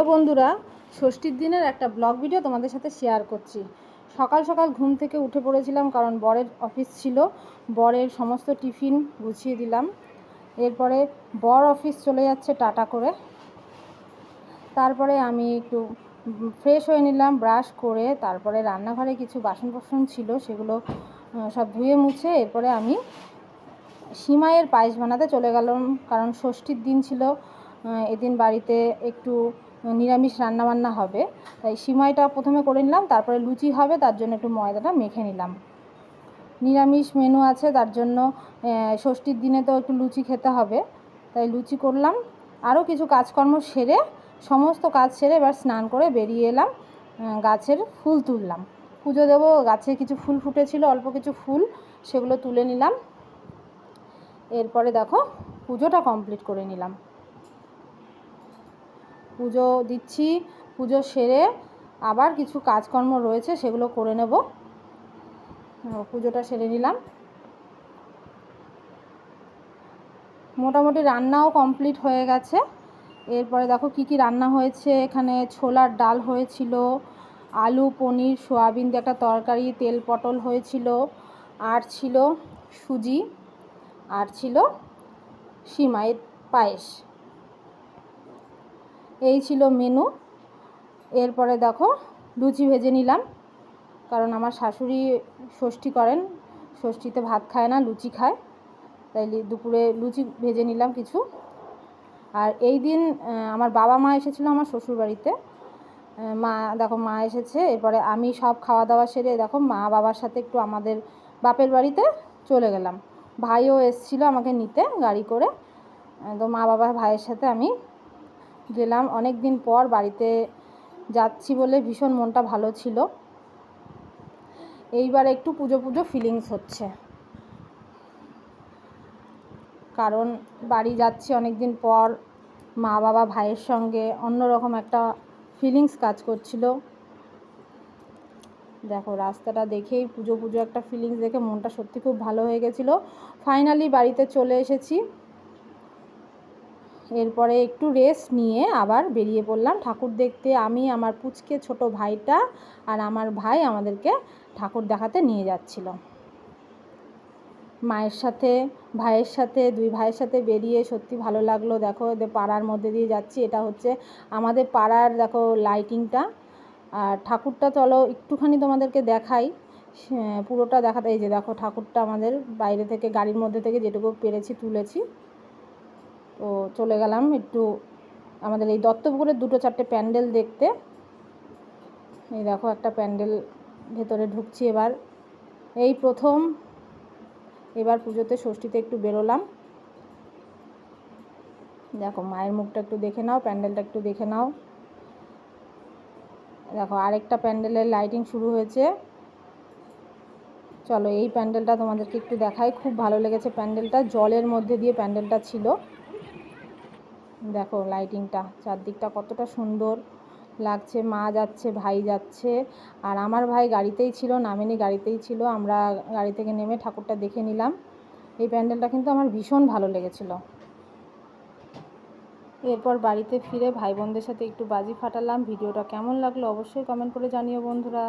Hello বন্ধুরা, ষষ্ঠীর দিনের একটা ব্লগ ভিডিও তোমাদের সাথে শেয়ার করছি। সকাল সকাল ঘুম থেকে উঠে পড়েছিলাম কারণ বরের অফিস ছিল। বরের সমস্ত টিফিন গুছিয়ে দিলাম। এরপরে বর অফিস চলে যাচ্ছে টাটা করে। তারপরে আমি একটু ফ্রেশ হয়ে নিলাম ব্রাশ করে, তারপরে রান্নাঘরে কিছু বাসন কোসন ছিল, সেগুলো সব ধুয়ে মুছে, এরপরে আমি সিমাইয়ের পায়েস বানাতে চলে গেলাম। কারণ ষষ্ঠীর দিন ছিল এদিন বাড়িতে একটু নিরামিষ রান্নাবান্না হবে। তাই সিমাইটা প্রথমে করে নিলাম, তারপরে লুচি হবে, তার জন্য একটু ময়দাটা মেখে নিলাম। নিরামিষ মেনু আছে, তার জন্য ষষ্ঠীর দিনে তো একটু লুচি খেতে হবে। তাই লুচি করলাম। আরও কিছু কাজকর্ম সেরে, সমস্ত কাজ সেরে এবার স্নান করে বেরিয়ে এলাম গাছের ফুল তুললাম। পুজো দেবো, গাছে কিছু ফুল ফুটেছিল, অল্প কিছু ফুল, সেগুলো তুলে নিলাম। এরপরে দেখো, পুজোটা কমপ্লিট করে নিলাম। পুজো দিচ্ছি, পুজো সেরে আবার কিছু কাজকর্ম রয়েছে, সেগুলো করে নেব। পুজোটা সেরে নিলাম। মোটামুটি রান্নাও কমপ্লিট হয়ে গেছে। এরপরে দেখো কি কি রান্না হয়েছে। এখানে ছোলার ডাল হয়েছিল, আলু, পনির, সোয়াবিন দিয়ে একটা তরকারি, তেল পটল হয়েছিল, আর ছিল সুজি, আর ছিল সিমাইয়ের পায়েস। এই ছিল মেনু। এরপরে দেখো, লুচি ভেজে নিলাম। কারণ আমার শাশুড়ি ষষ্ঠী করেন, ষষ্ঠীতে ভাত খায় না, লুচি খায়। তাই দুপুরে লুচি ভেজে নিলাম কিছু। আর এই দিন আমার বাবা মা এসেছিল আমার শ্বশুর বাড়িতে। মা, দেখো, মা এসেছে। এরপরে আমি সব খাওয়া দাওয়া সেরে, দেখো, মা বাবার সাথে একটু আমাদের বাপের বাড়িতে চলে গেলাম। ভাইও এসেছিল আমাকে নিতে গাড়ি করে। তো মা বাবা ভাইয়ের সাথে আমি গেলাম। অনেক দিন পর বাড়িতে যাচ্ছি বলে ভীষণ মনটা ভালো ছিল। এইবার একটু পুজো পুজো ফিলিংস হচ্ছে। কারণ বাড়ি যাচ্ছি অনেক দিন পর, মা বাবা ভাইয়ের সঙ্গে অন্যরকম একটা ফিলিংস কাজ করছিল। দেখো, রাস্তাটা দেখেই পুজো পুজো একটা ফিলিংস দেখে মনটা সত্যি খুব ভালো হয়ে গেছিল। ফাইনালি বাড়িতে চলে এসেছি। এরপরে একটু রেস্ট নিয়ে আবার বেরিয়ে পড়লাম। ঠাকুর দেখতে আমি, আমার পুচকে, ছোট ভাইটা আর আমার ভাই আমাদেরকে ঠাকুর দেখাতে নিয়ে যাচ্ছিল। মায়ের সাথে, ভাইয়ের সাথে, দুই ভাইয়ের সাথে বেরিয়ে সত্যি ভালো লাগল। দেখো পাড়ার মধ্যে দিয়ে যাচ্ছি। এটা হচ্ছে আমাদের পাড়ার, দেখো লাইটিংটা আর ঠাকুরটা চলো, একটুখানি তোমাদেরকে দেখাই। পুরোটা দেখাতে, এই যে দেখো, ঠাকুরটা আমাদের বাইরে থেকে, গাড়ির মধ্যে থেকে যেটুকু পেরেছি, তুলেছি। তো চলে গেলাম একটু আমাদের এই দত্তপুকুরের দুটো চারটে প্যান্ডেল দেখতে। এই দেখো একটা প্যান্ডেল ভেতরে ঢুকছি এবার। এই প্রথম, এবার পুজোতে ষষ্ঠীতে একটু বেরোলাম। দেখো মায়ের মুখটা একটু দেখে নাও, প্যান্ডেলটা একটু দেখে নাও। দেখো আরেকটা প্যান্ডেলের লাইটিং শুরু হয়েছে। চলো এই প্যান্ডেলটা তোমাদেরকে একটু দেখাই। খুব ভালো লেগেছে প্যান্ডেলটা। জলের মধ্যে দিয়ে প্যান্ডেলটা ছিল। দেখো লাইটিংটা চারদিকটা কতটা সুন্দর লাগছে, মা যাচ্ছে, ভাই যাচ্ছে। আর আমার ভাই গাড়িতেই ছিল, নামেনি গাড়িতেই ছিল, আমরা গাড়ি থেকে নেমে ঠাকুরটা দেখে নিলাম। এই প্যান্ডেলটা কিন্তু আমার ভীষণ ভালো লেগেছিল। এরপর বাড়িতে ফিরে ভাই বোনদের সাথে একটু বাজি ফাটালাম। ভিডিওটা কেমন লাগল অবশ্যই কমেন্ট করে জানিও বন্ধুরা।